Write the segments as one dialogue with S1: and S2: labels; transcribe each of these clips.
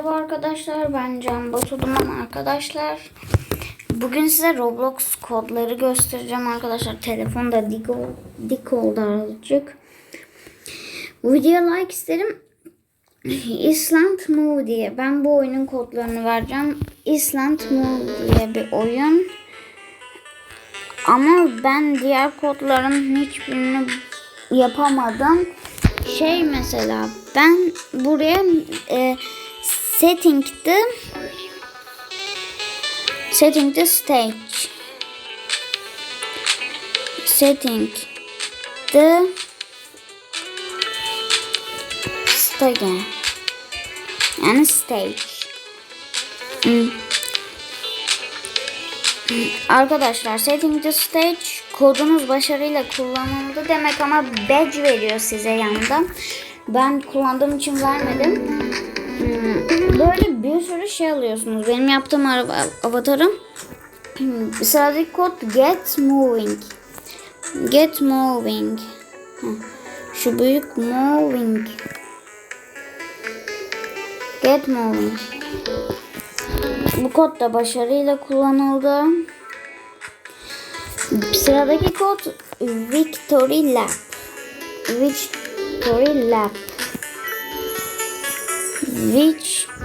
S1: Merhaba arkadaşlar ben Can Batu arkadaşlar. Bugün size Roblox kodları göstereceğim arkadaşlar. Telefonda dik, ol, dik oldu azıcık. Bu videoya like isterim. Island Move diye. Ben bu oyunun kodlarını vereceğim. Island Move diye bir oyun. Ama ben diğer kodların hiçbirini yapamadım. Şey mesela ben buraya e, setting'de setting'de stage setting'de stage yani stage Hmm. Arkadaşlar setting'de stage kodunuz başarıyla kullanıldı demek ama badge veriyor size yanında. Ben kullandığım için vermedim. Böyle bir sürü şey alıyorsunuz. Benim yaptığım araba avatarım. Hmm, Sıradaki kod get moving. Get moving. Şu büyük moving. Get moving. Bu kod da başarıyla kullanıldı. Sıradaki kod Victory Lab. Victory Lab. Victory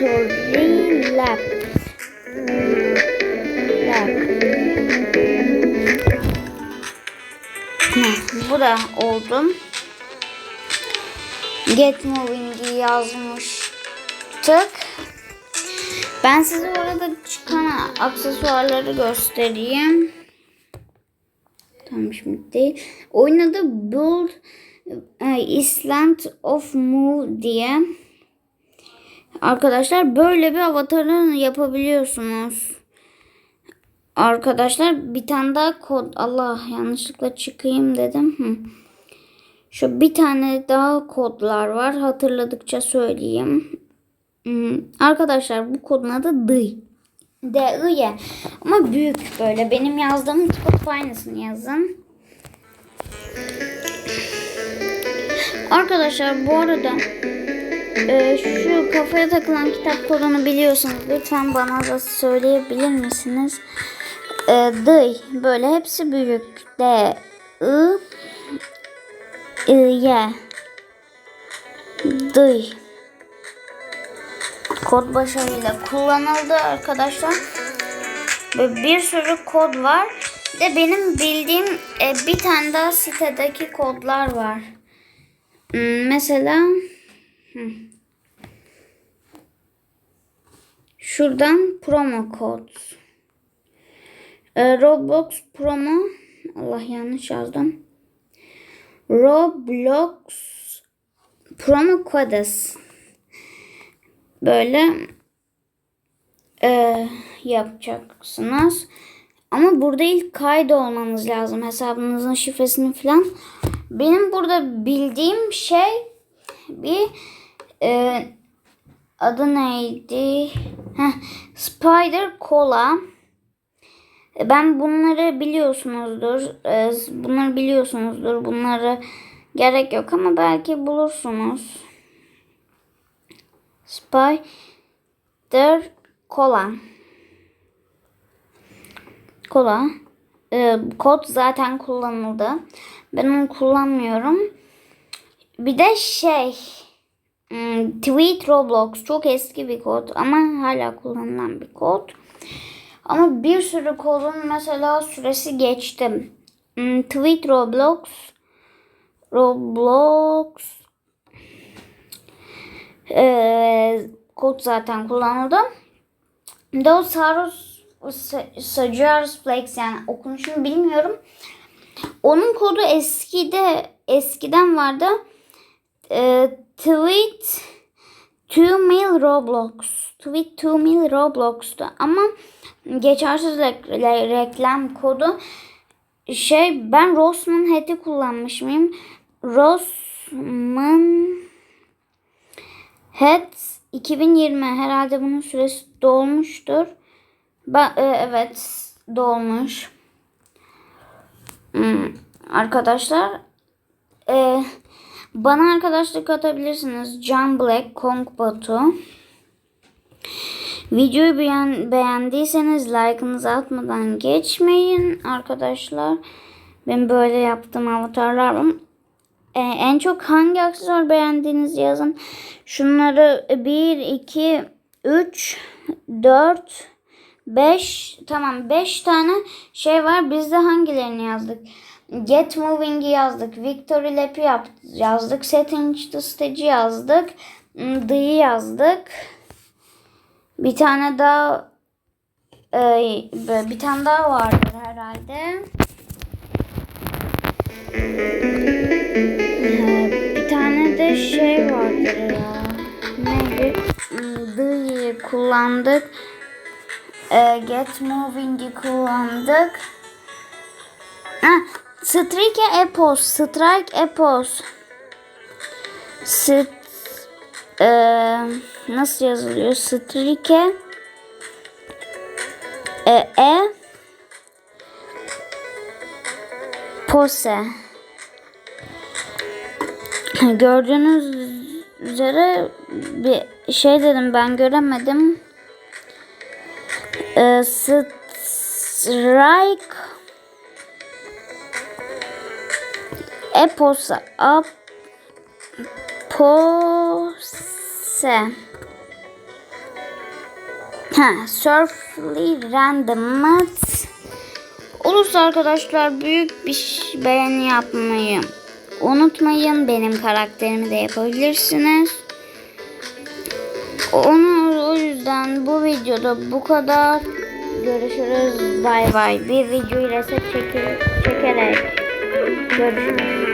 S1: Lab. Lab. Heh, Bu da oldu. Get Moving'i yazmıştık. Ben size orada çıkan aksesuarları göstereyim. Tamam şimdi değil. Oyun adı Build e, Island of Move diye. Arkadaşlar böyle bir avatarı yapabiliyorsunuz. Arkadaşlar bir tane daha kod. Allah yanlışlıkla çıkayım dedim. Şu bir tane daha kodlar var. Hatırladıkça söyleyeyim. Arkadaşlar bu kodun adı DI. D-I-Y. Ama büyük böyle. Benim yazdığım kod aynısını yazın. Arkadaşlar bu arada e, şu kafaya takılan kitap kodunu biliyorsanız lütfen bana da söyleyebilir misiniz? E, D böyle hepsi büyük. D I I Y D Kod başarıyla kullanıldı arkadaşlar. Ve bir sürü kod var. Bir de benim bildiğim e, bir tane daha sitedeki kodlar var. Hmm, mesela hmm. Şuradan promo kod. E, Roblox promo Allah yanlış yazdım. Roblox promo kodes böyle e, yapacaksınız. Ama burada ilk kaydı olmanız lazım. Hesabınızın şifresini falan. Benim burada bildiğim şey bir e, adı neydi? Heh, Spider Cola. E, Ben bunları biliyorsunuzdur. E, Bunları biliyorsunuzdur. Bunları gerek yok ama belki bulursunuz. Spider Cola. Kola. Ee, kod zaten kullanıldı. Ben onu kullanmıyorum. Bir de şey Tweet Roblox çok eski bir kod ama hala kullanılan bir kod. Ama bir sürü kodun mesela süresi geçti. Hmm, Tweet Roblox Roblox ee, kod zaten kullanıldı. Dosaurus Sagittarius Flex yani okunuşunu bilmiyorum. Onun kodu eskide eskiden vardı. Ee, tweet to mail Roblox. Tweet to mail Roblox'tu. Ama geçersiz re- reklam kodu şey ben Rossman Head'i kullanmış mıyım? Rossman Head 2020 herhalde bunun süresi dolmuştur. Ben, e, evet dolmuş. Hmm, arkadaşlar e, bana arkadaşlık atabilirsiniz. Can Black, Kong Batu. Videoyu beğen, beğendiyseniz like'ınızı atmadan geçmeyin arkadaşlar. Ben böyle yaptığım avatarlar. Ee, en çok hangi aksesuar beğendiğinizi yazın. Şunları 1, 2, 3, 4, 5 tamam 5 tane şey var. Biz de hangilerini yazdık? Get Moving'i yazdık. Victory Lap'i yazdık. Setting the Stage'i yazdık. Hmm, D'yi yazdık. Bir tane daha e, bir tane daha vardır herhalde. Ee, bir tane de şey vardır ya. Neydi? Hmm, D'yi kullandık. Ee, Get Moving'i kullandık. Ha, Strike Epos. Strike Epos. St ee, nasıl yazılıyor? Strike e, e Pose. Gördüğünüz üzere bir şey dedim ben göremedim. Ee, strike Eposa Apose Ha, Surfly Random Olursa arkadaşlar büyük bir beğeni yapmayı unutmayın. Benim karakterimi de yapabilirsiniz. Onu o yüzden bu videoda bu kadar. Görüşürüz. Bay bay. Bir videoyu reset çekerek, good for me.